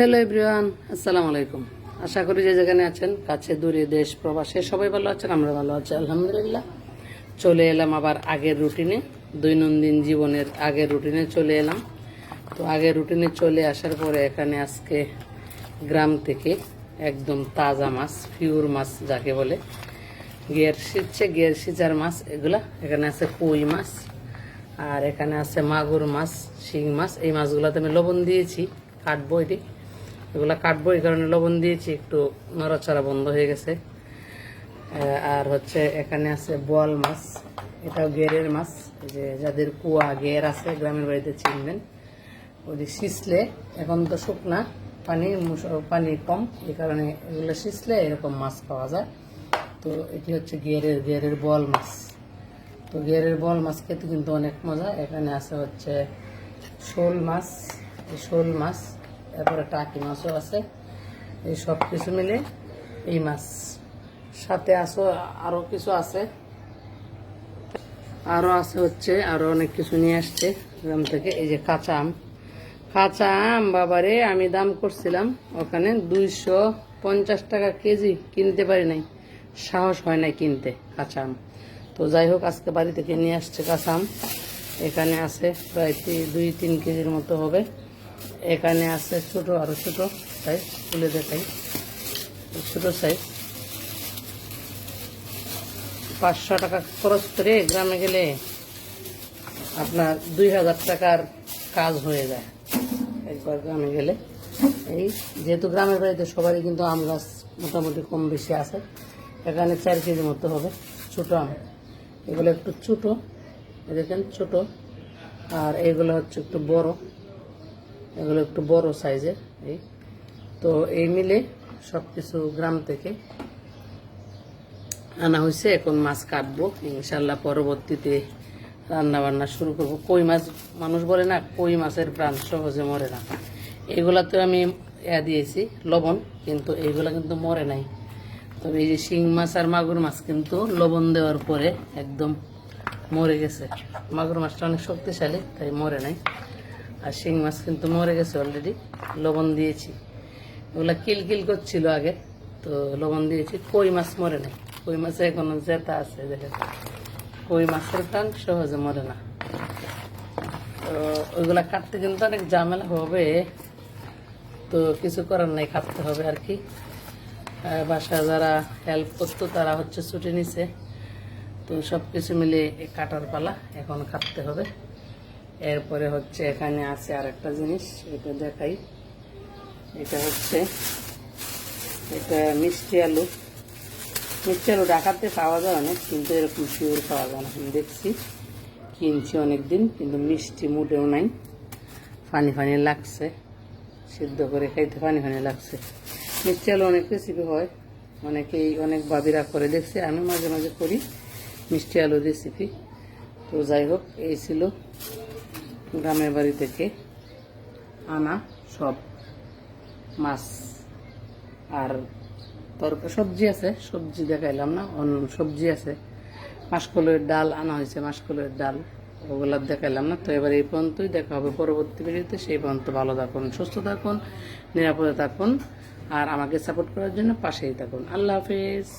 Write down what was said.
Hello everyone, আসসালামু আলাইকুম। আশা করি যে যেখানে আছেন, কাছে, দূরে, দেশ, প্রবাসে সবাই ভালো আছেন, আমরা ভালো আছি, আলহামদুলিল্লাহ। চলে এলাম আবার আগের রুটিনে, দৈনন্দিন জীবনের আগের রুটিনে চলে এলাম। তো আগের রুটিনে চলে আসার পরে এখানে আজকে গ্রাম থেকে একদম তাজা মাছ, পিওর মাছ যাকে বলে গিয়ার সিঁচছে গিয়ার সিচার মাছ, এগুলা। এখানে আছে কই মাছ, আর এখানে আছে মাগুর মাছ, শিং মাছ, এই মাছগুলোতে আমি লবণ দিয়েছি, কাটবো এটি। এগুলো কাটবো, এই কারণে লবণ দিয়েছি, একটু নড়াচড়া বন্ধ হয়ে গেছে। আর হচ্ছে এখানে আছে বোয়াল মাছ, এটাও গেরের মাছ যে যাদের কুয়া, গের আছে, গ্রামের বাড়িতে চিনবেন। ওই শিসলে এখন তো শুকনা, পানি পানি কম, এই কারণে এগুলো শিসলে এরকম মাছ পাওয়া যায়। তো এটি হচ্ছে গেরের গেরের বল মাছ। তো গেরের বল মাছ খেতে কিন্তু অনেক মজা। এখানে আছে হচ্ছে শোল মাছ শোল মাছ তারপরে টাকি মাছও আছে। এই সব কিছু মিলে এই মাছ। সাথে আসো আরও কিছু আছে। আরও আছে হচ্ছে, আরও অনেক কিছু নিয়ে আসছে গ্রাম থেকে। এই যে কাঁচা আম। কাঁচা আম, বাবারে, আমি দাম করছিলাম ওখানে দুইশো পঞ্চাশ টাকা কেজি। কিনতে পারি নাই। সাহস হয় নাই কিনতে কাঁচা আম। তো যাই হোক, আজকে বাড়ি থেকে নিয়ে আসছে কাঁচা আম। এখানে আছে প্রায় দুই তিন কেজির মতো হবে। এখানে আছে ছোট, আরও ছোট সাইজ তুলে দেখাই। ছোট সাইজ পাঁচশো টাকা খরচ করে গ্রামে গেলে আপনার দুই হাজার টাকার কাজ হয়ে যায়। একবার গ্রামে গেলে। এই যেহেতু গ্রামের বাড়িতে সবারই কিন্তু আম গাছ মোটামুটি কম বেশি আছে, এখানে চার কেজি মতো হবে ছোটো আম। এগুলো একটু ছোটো দেখেন ছোট। আর এইগুলো হচ্ছে একটু বড়। এগুলো একটু বড় সাইজের, এই। তো এই মিলে সব কিছু গ্রাম থেকে আনা হয়েছে। এখন মাছ কাটবো। ইনশাল্লাহ পরবর্তীতে রান্না বান্না শুরু করব। কই মাছ, মানুষ বলে না, কই মাছের প্রাণ সহজে মরে না। এগুলাতে আমি ইয়া দিয়েছি, লবণ, কিন্তু এইগুলা কিন্তু মরে নাই। তবে এই যে শিং মাছ আর মাগুর মাছ কিন্তু লবণ দেওয়ার পরে একদম মরে গেছে। মাগুর মাছটা অনেক শক্তিশালী, তাই মরে নাই। আর শিং মাছ কিন্তু মরে গেছে অলরেডি লবণ দিয়েছি। ওগুলা কিল কিল করছিল আগে, তো লবণ দিয়েছি। কই মাছ মরে নাই? কই মাছে এখনও জেতা আছে দেখেন কই মাছের প্রাণ সহজে মরে না। তো ওইগুলা কাটতে কিন্তু অনেক ঝামেলা হবে। তো কিছু করার নাই, কাটতে হবে আর কি। বাসায় যারা হেল্প করতো, তারা হচ্ছে ছুটি নিছে। তো সব কিছু মিলে কাটার পালা এখন কাটতে হবে। এরপরে হচ্ছে এখানে আছে আর একটা জিনিস, এটা দেখাই। এটা হচ্ছে, এটা মিষ্টি আলু। মিষ্টি আলু ঢাকাতে পাওয়া যায় অনেক, কিন্তু এরকম শিওর পাওয়া যায় না। আমি দেখছি, কিনছি অনেক দিন কিন্তু মিষ্টি মোটেও নাই। ফানি ফানি লাগছে, সিদ্ধ করে খাইতে ফানি ফানি লাগছে। মিষ্টি আলু অনেক রেসিপি হয়, অনেকেই অনেক বাবিরা করে দেখছে, আমি মাঝে মাঝে করি মিষ্টি আলু রেসিপি তো যাই হোক, এই ছিল গ্রামের বাড়ি থেকে আনা সব মাছ আর তরকারি সবজি আছে, সবজি দেখাইলাম না, অন্য সবজি আছে। মাসকলের ডাল আনা হয়েছে, মাসকলের ডাল, ওগুলা দেখাইলাম না। তো এবার এই পর্যন্তই দেখা হবে পরবর্তী ভিডিওতে। সেই পর্যন্ত ভালো থাকুন, সুস্থ থাকুন, নিরাপদে থাকুন, আর আমাকে সাপোর্ট করার জন্য পাশেই থাকুন। আল্লাহ হাফিজ।